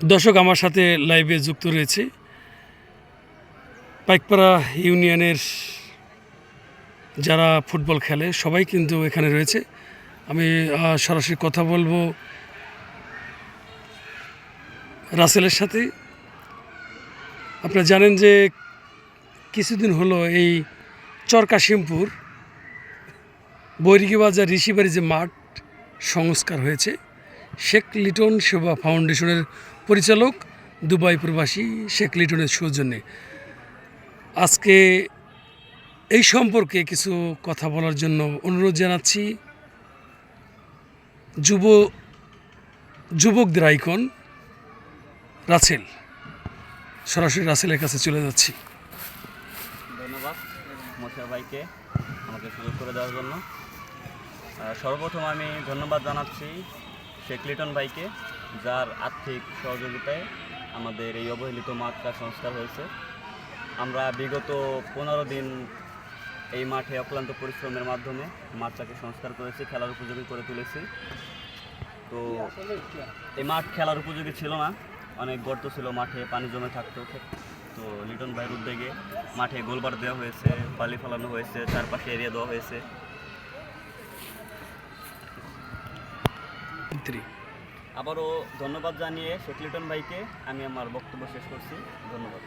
দর্শক, আমার সাথে লাইভে যুক্ত রয়েছে পাইকপাড়া ইউনিয়নের যারা ফুটবল খেলে, সবাই কিন্তু এখানে রয়েছে। আমি সরাসরি কথা বলব রাসেলের সাথে। আপনারা জানেন যে কিছুদিন হলো এই চরকাশিমপুর বৈরিকি বাজার ঋষিবাড়ি যে মাঠ সংস্কার হয়েছে, শেখ লিটন সেবা ফাউন্ডেশনের পরিচালক দুবাই প্রবাসী শেখ লিটনের সৌজন্যে আজকে এই সম্পর্কে কিছু কথা বলার জন্য অনুরোধ জানাচ্ছি। যুব, যুবকদের আইকন, রাসেল। সরাসরি রাসেলের কাছে চলে যাচ্ছি। ধন্যবাদ মশার ভাইকে আমাকে সুযোগ করে দেওয়ার জন্য। সর্বপ্রথম আমি ধন্যবাদ জানাচ্ছি শেখ লিটন ভাইকে। যার আর্থিক সহযোগিতায় আমাদের এই অবহেলিত মাঠটা সংস্কার হয়েছে। আমরা বিগত পনেরো দিন এই মাঠে অক্লান্ত পরিশ্রমের মাধ্যমে মাঠটাকে সংস্কার করেছি, খেলার উপযোগী করে তুলেছি। তো এই মাঠ খেলার উপযোগী ছিল না, অনেক গর্ত ছিল মাঠে, পানি জমে থাকতো। তো লিটন ভাইয়ের উদ্যোগে মাঠে গোলবার দেওয়া হয়েছে, বালি ফেলানো হয়েছে, চারপাশে এরিয়া দেওয়া হয়েছে। আবারও ধন্যবাদ জানিয়ে শেখ লিটন ভাইকে আমি আমার বক্তব্য শেষ করছি। ধন্যবাদ।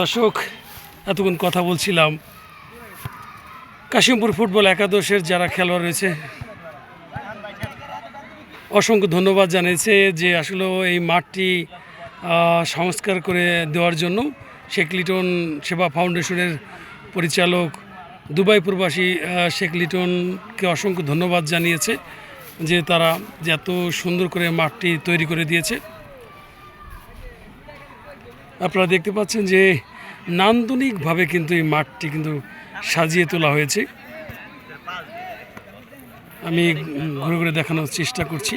দর্শক, এতক্ষণ কথা বলছিলাম। কাশিমপুর ফুটবল একাদশের যারা খেলোয়াড় রয়েছে, অসংখ্য ধন্যবাদ জানিয়েছে যে আসলে এই মাঠটি সংস্কার করে দেওয়ার জন্য শেখ লিটন সেবা ফাউন্ডেশনের পরিচালক, দুবাই প্রবাসী শেখ লিটনকে অসংখ্য ধন্যবাদ জানিয়েছে যে তারা এত সুন্দর করে মাঠটি তৈরি করে দিয়েছে। আপনারা দেখতে পাচ্ছেন যে নান্দনিকভাবে কিন্তু এই মাঠটি কিন্তু সাজিয়ে তোলা হয়েছে। আমি ঘুরে ঘুরে দেখানোর চেষ্টা করছি।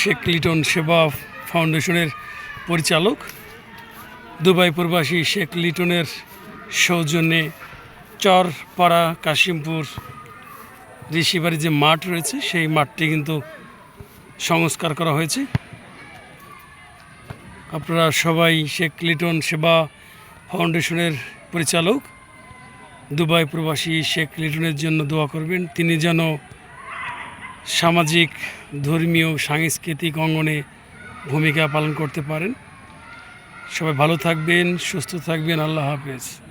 শেখ লিটন সেবা ফাউন্ডেশনের পরিচালক, দুবাই প্রবাসী শেখ লিটনের সৌজন্যে চরপাড়া কাশিমপুর ঋষিবাড়ি যে মাঠ রয়েছে, সেই মাঠটি কিন্তু সংস্কার করা হয়েছে। আপনারা সবাই শেখ লিটন সেবা ফাউন্ডেশনের পরিচালক, দুবাই প্রবাসী শেখ লিটনের জন্য দোয়া করবেন। তিনি যেন সামাজিক, ধর্মীয়, সাংস্কৃতিক অঙ্গনে ভূমিকা পালন করতে পারেন। সবাই ভালো থাকবেন, সুস্থ থাকবেন, আল্লাহ হাফেজ।